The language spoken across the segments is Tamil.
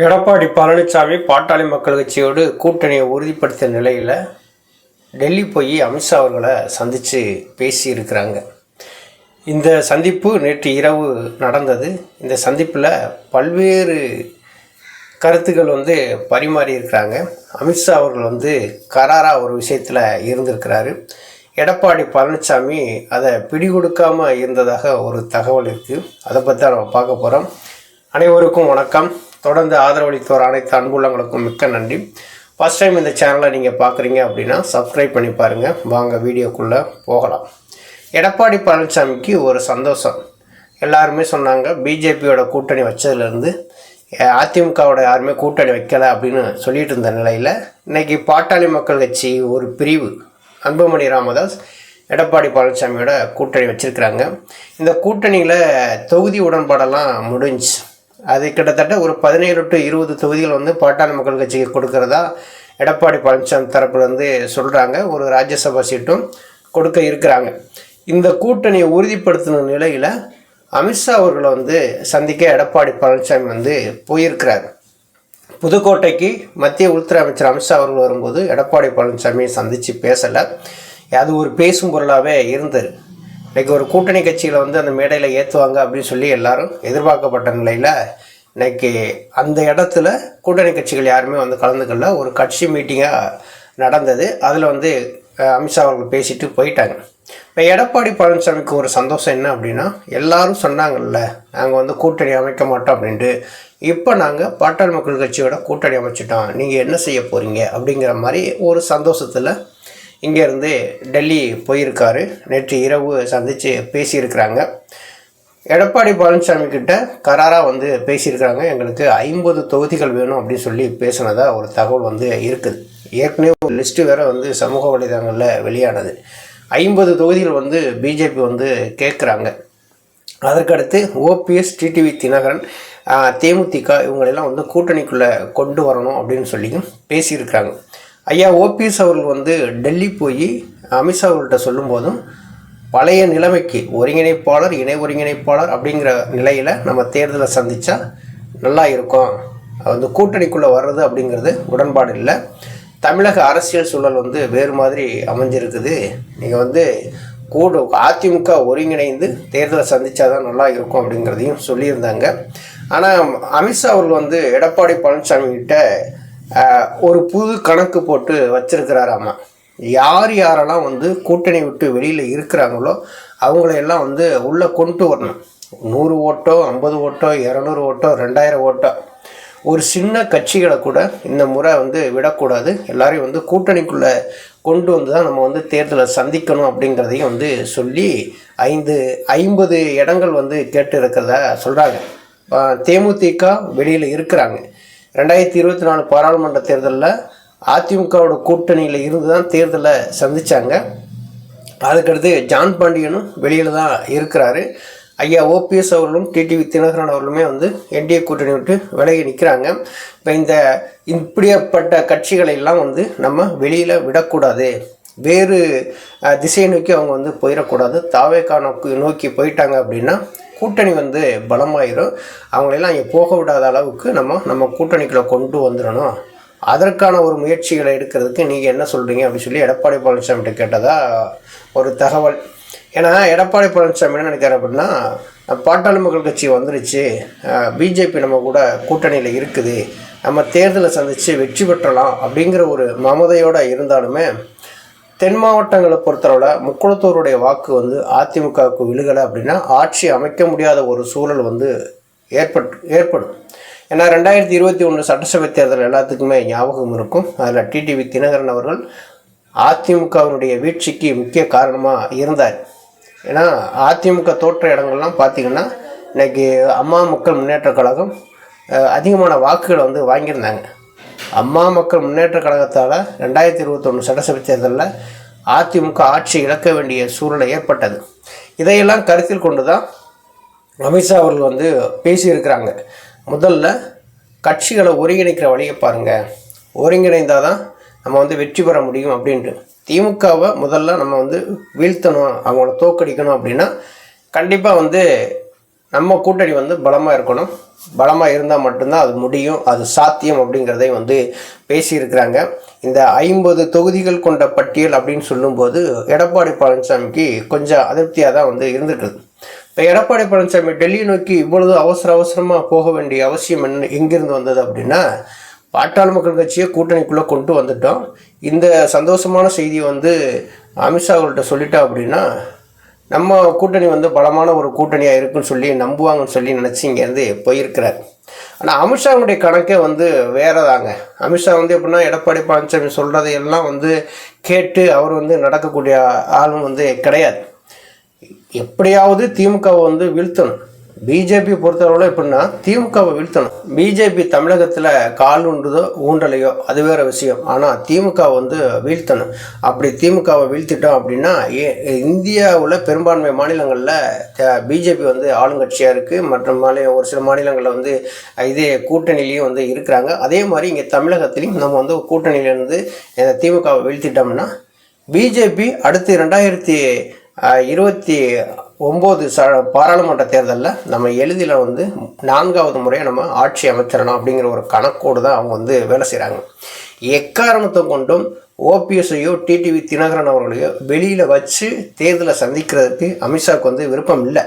எடப்பாடி பழனிசாமி பாட்டாளி மக்கள் கட்சியோடு கூட்டணியை உறுதிப்படுத்திய நிலையில் டெல்லி போய் அமித்ஷா அவர்களை சந்தித்து பேசியிருக்கிறாங்க. இந்த சந்திப்பு நேற்று இரவு நடந்தது. இந்த சந்திப்பில் பல்வேறு கருத்துக்கள் வந்து பரிமாறி இருக்கிறாங்க. அமித்ஷா அவர்கள் வந்து கராராக ஒரு விஷயத்தில் இருந்திருக்கிறாரு. எடப்பாடி பழனிசாமி அதை பிடிகொடுக்காமல் இருந்ததாக ஒரு தகவல் இருக்குது அதை பற்றி தான் நம்ம பார்க்க போகிறோம் அனைவருக்கும் வணக்கம். தொடர்ந்து ஆதரவளித்தோர் அனைத்து அன்புள்ளங்களுக்கும் மிக்க நன்றி. ஃபஸ்ட் டைம் இந்த சேனலை நீங்கள் பார்க்குறீங்க அப்படின்னா சப்ஸ்கிரைப் பண்ணி பாருங்கள் வாங்க வீடியோக்குள்ளே போகலாம். எடப்பாடி பழனிசாமிக்கு ஒரு சந்தோஷம். எல்லாருமே சொன்னாங்க பிஜேபியோட கூட்டணி வச்சதுலேருந்து அதிமுகவோட யாருமே கூட்டணி வைக்கலை அப்படின்னு சொல்லிட்டு இருந்த நிலையில் இன்னைக்கு பாட்டாளி மக்கள் கட்சி ஒரு பிரிவு. அன்புமணி ராமதாஸ் எடப்பாடி பழனிசாமியோட கூட்டணி வச்சுருக்கிறாங்க. இந்த கூட்டணியில் தொகுதி உடன்பாடெல்லாம் முடிஞ்சு அது கிட்டத்தட்ட ஒரு பதினேழு டு இருபது தொகுதிகள் வந்து பாட்டாளி மக்கள் கட்சிக்கு கொடுக்கறதா எடப்பாடி பழனிசாமி தரப்புலேருந்து சொல்கிறாங்க ஒரு ராஜ்யசபா சீட்டும் கொடுக்க இருக்கிறாங்க. இந்த கூட்டணியை உறுதிப்படுத்தின நிலையில் அமித்ஷா அவர்களை வந்து சந்திக்க எடப்பாடி பழனிசாமி வந்து போயிருக்கிறார். புதுக்கோட்டைக்கு மத்திய உள்துறை அமைச்சர் அமித்ஷா அவர்கள் வரும்போது எடப்பாடி பழனிசாமியை சந்தித்து பேசலை. அது ஒரு பேசும் பொருளாகவே இருந்தது. இன்றைக்கி ஒரு கூட்டணி கட்சியில் வந்து அந்த மேடையில் ஏற்றுவாங்க அப்படின்னு சொல்லி எல்லாரும் எதிர்பார்க்கப்பட்ட நிலையில் இன்னைக்கு அந்த இடத்துல கூட்டணி கட்சிகள் யாருமே வந்து கலந்துக்கல. ஒரு கட்சி மீட்டிங்காக நடந்தது. அதில் வந்து அமித்ஷா அவர்கள் பேசிட்டு போயிட்டாங்க. இப்போ எடப்பாடி பழனிசாமிக்கு ஒரு சந்தோஷம் என்ன அப்படின்னா எல்லாரும் சொன்னாங்கல்ல நாங்கள் வந்து கூட்டணி அமைக்க மாட்டோம் அப்படின்ட்டு. இப்போ நாங்கள் பாட்டாளி மக்கள் கட்சியோட கூட்டணி அமைச்சிட்டோம். நீங்கள் என்ன செய்ய போகிறீங்க அப்படிங்கிற மாதிரி ஒரு சந்தோஷத்தில் இங்கேருந்து டெல்லி போயிருக்காரு. நேற்று இரவு சந்தித்து பேசியிருக்கிறாங்க. எடப்பாடி பழனிசாமி கிட்ட கராராக வந்து பேசியிருக்கிறாங்க. எங்களுக்கு ஐம்பது தொகுதிகள் வேணும் அப்படின்னு சொல்லி பேசினதாக ஒரு தகவல் வந்து இருக்குது. ஏற்கனவே ஒரு லிஸ்ட்டு வேறு வந்து சமூக வலைதளங்களில் வெளியானது. ஐம்பது தொகுதிகள் வந்து பிஜேபி வந்து கேட்குறாங்க. அதற்கடுத்து ஓபிஎஸ் டிடிவி தினகரன் தேமுதிக இவங்களெல்லாம் வந்து கூட்டணிக்குள்ளே கொண்டு வரணும் அப்படின்னு சொல்லியும் பேசியிருக்கிறாங்க. ஐயா ஓபிஎஸ் அவர்கள் வந்து டெல்லி போய் அமித்ஷா அவர்கள்ட்ட சொல்லும்போதும் பழைய நிலைமைக்கு ஒருங்கிணைப்பாளர் இணை ஒருங்கிணைப்பாளர் அப்படிங்கிற நிலையில் நம்ம தேர்தலை சந்தித்தா நல்லா இருக்கும். வந்து கூட்டணிக்குள்ளே வர்றது அப்படிங்கிறது உடன்பாடு இல்லை. தமிழக அரசியல் சூழல் வந்து வேறு மாதிரி அமைஞ்சிருக்குது. நீங்கள் வந்து கூட அதிமுக ஒருங்கிணைந்து தேர்தலை சந்தித்தா தான் நல்லா இருக்கும் அப்படிங்கிறதையும் சொல்லியிருந்தாங்க. ஆனால் அமித்ஷா அவர்கள் வந்து எடப்பாடி பழனிசாமி கிட்ட ஒரு புது கணக்கு போட்டு வச்சிருக்கிறாராமா? யார் யாரெல்லாம் வந்து கூட்டணி விட்டு வெளியில் இருக்கிறாங்களோ அவங்களையெல்லாம் வந்து உள்ளே கொண்டு வரணும். நூறு ஓட்டோ ஐம்பது ஓட்டோ இரநூறு ஓட்டோ ரெண்டாயிரம் ஓட்டோ. ஒரு சின்ன கட்சிகளை கூட இந்த முறை வந்து விடக்கூடாது. எல்லாரையும் வந்து கூட்டணிக்குள்ளே கொண்டு வந்து தான் நம்ம வந்து தேர்தலை சந்திக்கணும் அப்படிங்கிறதையும் வந்து சொல்லி ஐந்து ஐம்பது இடங்கள் வந்து கேட்டு இருக்கிறதா சொல்கிறாங்க தேமுதிக வெளியில் இருக்கிறாங்க. ரெண்டாயிரத்தி இருபத்தி நாலு பாராளுமன்ற தேர்தலில் அதிமுகவோட கூட்டணியில் இருந்து தான் தேர்தலை சந்தித்தாங்க அதுக்கடுத்து ஜான் பாண்டியனும் வெளியில் தான் இருக்கிறாரு. ஐயா ஓபிஎஸ் அவர்களும் டிடிவி தினகரன் அவர்களுமே வந்து என்டிஏ கூட்டணி விட்டு விலகி நிற்கிறாங்க இப்போ இந்த இப்படியப்பட்ட கட்சிகளை எல்லாம் வந்து நம்ம வெளியில் விடக்கூடாது. வேறு திசையை நோக்கி அவங்க வந்து போயிடக்கூடாது தாவேக்கா நோக்கி நோக்கி போயிட்டாங்க அப்படின்னா கூட்டணி வந்து பலமாயிரும். அவங்களெல்லாம் இங்கே போக விடாத அளவுக்கு நம்ம நம்ம கூட்டணிக்குள்ளே கொண்டு வந்துடணும். அதற்கான ஒரு முயற்சிகளை எடுக்கிறதுக்கு நீங்கள் என்ன சொல்கிறீங்க அப்படின்னு சொல்லி எடப்பாடி பழனிசாமிகிட்ட கேட்டதா ஒரு தகவல். ஏன்னா எடப்பாடி பழனிசாமி என்ன நினைக்கிறார் அப்படின்னா பாட்டாளி மக்கள் கட்சி வந்துருச்சு. பிஜேபி நம்ம கூட கூட்டணியில் இருக்குது. நம்ம தேர்தலை சந்தித்து வெற்றி பெற்றலாம் அப்படிங்கிற ஒரு மமதையோடு இருந்தாலுமே தென் மாவட்டங்களை பொறுத்தளவில் முக்குளத்தூருடைய வாக்கு வந்து அதிமுகவுக்கு விழுகலை அப்படின்னா ஆட்சி அமைக்க முடியாத ஒரு சூழல் வந்து ஏற்பட்டு ஏற்படும். ஏன்னா ரெண்டாயிரத்தி இருபத்தி ஒன்று சட்டசபை தேர்தல் எல்லாத்துக்குமே ஞாபகம் இருக்கும். அதில் டிடிவி தினகரன் அவர்கள் அதிமுகவினுடைய வீழ்ச்சிக்கு முக்கிய காரணமாக இருந்தார். ஏன்னா அதிமுக தோற்ற இடங்கள்லாம் பார்த்திங்கன்னா இன்னைக்கு அம்மா மக்கள் முன்னேற்றக் கழகம் அதிகமான வாக்குகளை வந்து வாங்கியிருந்தாங்க. அம்மா மக்கள் முன்னேற்ற கழகத்தால் ரெண்டாயிரத்தி இருபத்தொன்று சட்டசபை தேர்தலில் அதிமுக ஆட்சி இழக்க வேண்டிய சூழ்நிலை ஏற்பட்டது. இதையெல்லாம் கருத்தில் கொண்டு தான் அமித்ஷா அவர்கள் வந்து பேசியிருக்கிறாங்க. முதல்ல கட்சிகளை ஒருங்கிணைக்கிற வழியை பாருங்கள் ஒருங்கிணைந்தால் தான் நம்ம வந்து வெற்றி பெற முடியும் அப்படின்ட்டு. திமுகவை முதல்ல நம்ம வந்து வீழ்த்தணும் அவங்கள தோக்கடிக்கணும் அப்படின்னா கண்டிப்பாக வந்து நம்ம கூட்டணி வந்து பலமாக இருக்கணும். பலமாக இருந்தால் மட்டும்தான் அது முடியும் அது சாத்தியம் அப்படிங்கிறதையும் வந்து பேசியிருக்கிறாங்க. இந்த ஐம்பது தொகுதிகள் கொண்ட பட்டியல் அப்படின்னு சொல்லும்போது எடப்பாடி பழனிசாமிக்கு கொஞ்சம் அதிருப்தியாக தான் வந்து இருந்திருக்குது. இப்போ எடப்பாடி பழனிசாமி டெல்லியை நோக்கி இவ்வளவு அவசர அவசரமாக போக வேண்டிய அவசியம் என்ன எங்கேருந்து வந்தது அப்படின்னா பாட்டாளி மக்கள் கட்சியை கூட்டணிக்குள்ளே கொண்டு வந்துட்டோம். இந்த சந்தோஷமான செய்தியை வந்து அமித்ஷா அவர்கள்ட்ட சொல்லிட்டா அப்படின்னா நம்ம கூட்டணி வந்து பலமான ஒரு கூட்டணியாக இருக்குன்னு சொல்லி நம்புவாங்கன்னு சொல்லி நினச்சி இங்கேருந்து போயிருக்கிறார். ஆனால் அமித்ஷாவுடைய கணக்கே வந்து வேறு தாங்க அமித்ஷா வந்து எப்படின்னா எடப்பாடி பழனிசாமி சொல்கிறதையெல்லாம் வந்து கேட்டு அவர் வந்து நடக்கக்கூடிய ஆளும் வந்து கிடையாது. எப்படியாவது திமுகவை வந்து வீழ்த்தணும். பிஜேபி பொறுத்தளவில் எப்படின்னா திமுகவை வீழ்த்தணும். பிஜேபி தமிழகத்தில் கால் உண்டுதோ ஊண்டலையோ அது வேற விஷயம். ஆனால் திமுக வந்து வீழ்த்தணும். அப்படி திமுகவை வீழ்த்திட்டோம் அப்படின்னா ஏ இந்தியாவில் பெரும்பான்மை மாநிலங்களில் பிஜேபி வந்து ஆளுங்கட்சியாக இருக்குது மற்ற மாநில ஒரு சில மாநிலங்களில் வந்து இதே கூட்டணியிலையும் வந்து இருக்கிறாங்க. அதே மாதிரி இங்கே தமிழகத்திலையும் நம்ம வந்து கூட்டணியிலேருந்து திமுகவை வீழ்த்திட்டோம்னா பிஜேபி அடுத்து ரெண்டாயிரத்தி இருபத்தி ஒம்பது ச பாராளுமன்ற தேர்தலில் நம்ம எளிதில் வந்து நான்காவது முறையாக நம்ம ஆட்சி அமைச்சிடணும் அப்படிங்கிற ஒரு கணக்கோடு தான் அவங்க வந்து வேலை செய்கிறாங்க எக்காரணத்தை கொண்டும் ஓபிஎஸ்ஐயோ டிடிவி தினகரன் அவர்களையோ வெளியில் வச்சு தேர்தலை சந்திக்கிறதுக்கு அமித்ஷாவுக்கு வந்து விருப்பம் இல்லை.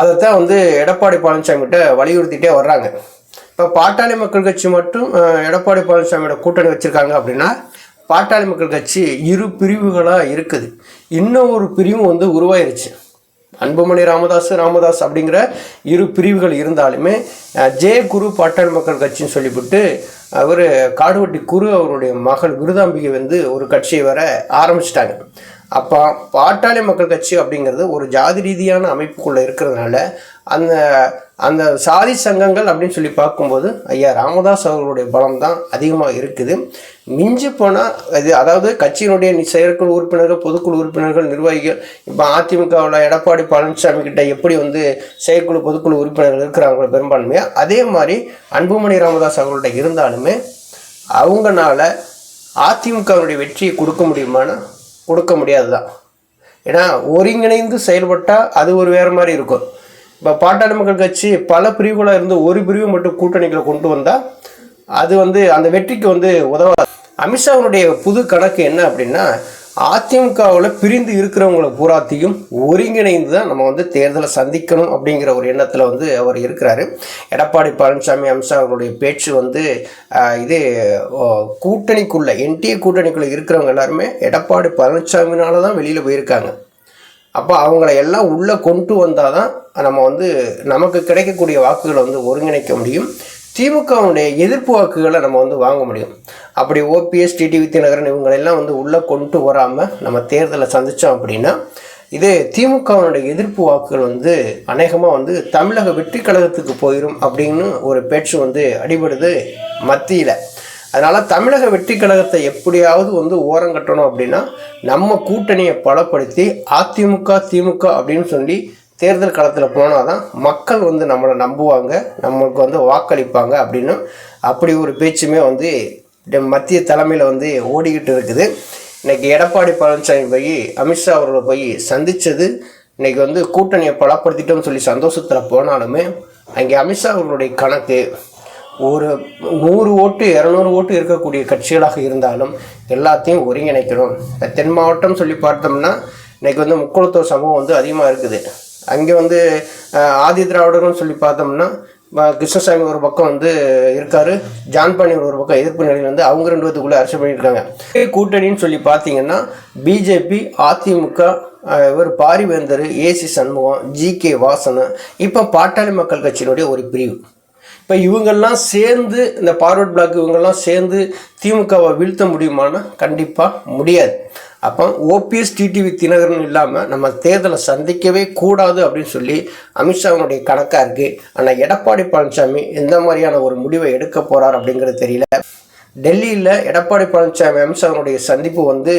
அதைத்தான் வந்து எடப்பாடி பழனிசாமிகிட்ட வலியுறுத்திட்டே வர்றாங்க. இப்போ பாட்டாளி மக்கள் கட்சி மட்டும் எடப்பாடி பழனிசாமியோட கூட்டணி வச்சுருக்காங்க அப்படின்னா பாட்டாளி மக்கள் கட்சி இரு பிரிவுகளாக இருக்குது. இன்னும் ஒரு பிரிவும் வந்து உருவாயிருச்சு. அன்புமணி ராமதாஸ் ராமதாஸ் அப்படிங்கிற இரு பிரிவுகள் இருந்தாலுமே ஜே குரு பாட்டாளி மக்கள் கட்சின்னு சொல்லிவிட்டு அவர் காடுவட்டி குரு அவருடைய மகள் விருதாம்பிகை வந்து ஒரு கட்சியை வர ஆரம்பிச்சிட்டாங்க. அப்போ பாட்டாளி மக்கள் கட்சி அப்படிங்கிறது ஒரு ஜாதி ரீதியான அமைப்புக்குள்ளே இருக்கிறதுனால அந்த அந்த சாதி சங்கங்கள் அப்படின்னு சொல்லி பார்க்கும்போது ஐயா ராமதாஸ் அவர்களுடைய பலம் தான் அதிகமாக இருக்குது. மிஞ்சி போனால் இது அதாவது கட்சியினுடைய செயற்குழு உறுப்பினர்கள் பொதுக்குழு உறுப்பினர்கள் நிர்வாகிகள் இப்போ அதிமுகவில் எடப்பாடி பழனிசாமி கிட்ட எப்படி வந்து செயற்குழு பொதுக்குழு உறுப்பினர்கள் இருக்கிறாங்களோ பெரும்பான்மையாக அதே மாதிரி அன்புமணி ராமதாஸ் அவர்கள்ட்ட இருந்தாலுமே அவங்களால அதிமுகவுடைய வெற்றியை கொடுக்க முடியுமானா? கொடுக்க முடியாது தான் ஏன்னா ஒருங்கிணைந்து செயல்பட்டால் அது ஒரு வேறு மாதிரி இருக்கும். இப்போ பாட்டாளி மக்கள் கட்சி பல பிரிவுகளாக இருந்து ஒரு பிரிவு மட்டும் கூட்டணிகளை கொண்டு வந்தால் அது வந்து அந்த வெற்றிக்கு வந்து உதவாது. அமித்ஷாவுடைய புது கணக்கு என்ன அப்படின்னா அதிமுகவில் பிரிந்து இருக்கிறவங்கள பூராத்தையும் ஒருங்கிணைந்து தான் நம்ம வந்து தேர்தலை சந்திக்கணும் அப்படிங்கிற ஒரு எண்ணத்தில் வந்து அவர் இருக்கிறாரு. எடப்பாடி பழனிசாமி அமித்ஷா அவர்களுடைய பேச்சு வந்து இது கூட்டணிக்குள்ளே என்டிஏ கூட்டணிக்குள்ளே இருக்கிறவங்க எல்லாருமே எடப்பாடி பழனிசாமினால தான் வெளியில் போயிருக்காங்க. அப்போ அவங்கள எல்லாம் உள்ளே கொண்டு வந்தால் தான் நம்ம வந்து நமக்கு கிடைக்கக்கூடிய வாக்குகளை வந்து ஒருங்கிணைக்க முடியும். திமுகவுடைய எதிர்ப்பு வாக்குகளை நம்ம வந்து வாங்க முடியும். அப்படி ஓபிஎஸ் டிடிவி தினகரன் இவங்களெல்லாம் வந்து உள்ளே கொண்டு வராமல் நம்ம தேர்தலை சந்தித்தோம் அப்படின்னா இது திமுகவினுடைய எதிர்ப்பு வாக்குகள் வந்து அநேகமாக வந்து தமிழக வெற்றி கழகத்துக்கு போயிடும் அப்படின்னு ஒரு பேச்சு வந்து அடிபடுது மத்தியில். அதனால் தமிழக வெற்றி கழகத்தை எப்படியாவது வந்து ஓரங்கட்டணும் அப்படின்னா நம்ம கூட்டணியை பலப்படுத்தி அதிமுக திமுக அப்படின்னு சொல்லி தேர்தல் களத்தில் போனால் தான் மக்கள் வந்து நம்மளை நம்புவாங்க நம்மளுக்கு வந்து வாக்களிப்பாங்க அப்படின்னு அப்படி ஒரு பேச்சுமே வந்து மத்திய தலைமையில் வந்து ஓடிக்கிட்டு இருக்குது. இன்றைக்கி எடப்பாடி பழனிசாமி போய் அமித்ஷா அவர்களை போய் சந்தித்தது இன்னைக்கு வந்து கூட்டணியை பலப்படுத்திட்டோம்னு சொல்லி சந்தோஷத்தில் போனாலுமே அங்கே அமித்ஷா அவர்களுடைய கணக்கு ஒரு நூறு ஓட்டு இரநூறு ஓட்டு இருக்கக்கூடிய கட்சிகளாக இருந்தாலும் எல்லாத்தையும் ஒருங்கிணைக்கணும் இப்போ தென் மாவட்டம் சொல்லி பார்த்தோம்னா இன்றைக்கி வந்து முக்குளத்தூர் சமூகம் வந்து அதிகமாக இருக்குது. அங்கே வந்து ஆதி திராவிடர்னு சொல்லி பார்த்தோம்னா கிருஷ்ணசாமி ஒரு பக்கம் வந்து இருக்கார் ஜான்பாணி ஒரு பக்கம் எதிர்ப்பு நிலையில் வந்து அவங்க ரெண்டு பேத்துக்குள்ளே அரசு பண்ணியிருக்காங்க. கூட்டணின்னு சொல்லி பார்த்தீங்கன்னா பிஜேபி அதிமுக இவர் Parivendhar A C Shanmugam G K Vasan இப்போ பாட்டாளி மக்கள் கட்சியினுடைய ஒரு பிரிவு. இப்போ இவங்கெல்லாம் சேர்ந்து இந்த பார்வர்ட் பிளாக் இவங்கெல்லாம் சேர்ந்து திமுகவை வீழ்த்த முடியுமானா கண்டிப்பாக முடியாது. அப்போ ஓபிஎஸ் டிடிவி தினகரன் இல்லாமல் நம்ம தேர்தலை சந்திக்கவே கூடாது அப்படின்னு சொல்லி அமித்ஷாவினுடைய கணக்காக இருக்குது ஆனால் எடப்பாடி பழனிசாமி எந்த மாதிரியான ஒரு முடிவை எடுக்க போகிறார் அப்படிங்கிறது தெரியல. டெல்லியில் எடப்பாடி பழனிசாமி அமித்ஷாவினுடைய சந்திப்பு வந்து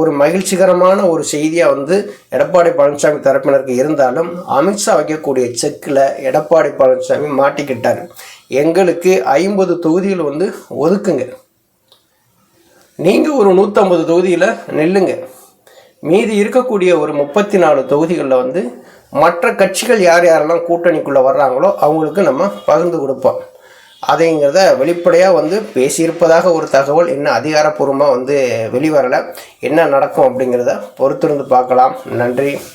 ஒரு மகிழ்ச்சிகரமான ஒரு செய்தியாக வந்து எடப்பாடி பழனிசாமி தரப்பினருக்கு இருந்தாலும் அமித்ஷா வைக்கக்கூடிய செக்கில் எடப்பாடி பழனிசாமி மாட்டிக்கிட்டார். எங்களுக்கு ஐம்பது தொகுதிகள் வந்து ஒதுக்குங்க. நீங்கள் ஒரு நூற்றம்பது தொகுதியில் நில்லுங்க. மீதி இருக்கக்கூடிய ஒரு முப்பத்தி நாலு தொகுதிகளில் வந்து மற்ற கட்சிகள் யார் யாரெல்லாம் கூட்டணிக்குள்ளே வர்றாங்களோ அவங்களுக்கு நம்ம பகிர்ந்து கொடுப்போம். அதைங்கிறத வெளிப்படையாக வந்து பேசியிருப்பதாக ஒரு தகவல் இன்னும் அதிகாரப்பூர்வமாக வந்து வெளிவரலை. என்ன நடக்கும் அப்படிங்கிறத பொறுத்திருந்து பார்க்கலாம். நன்றி.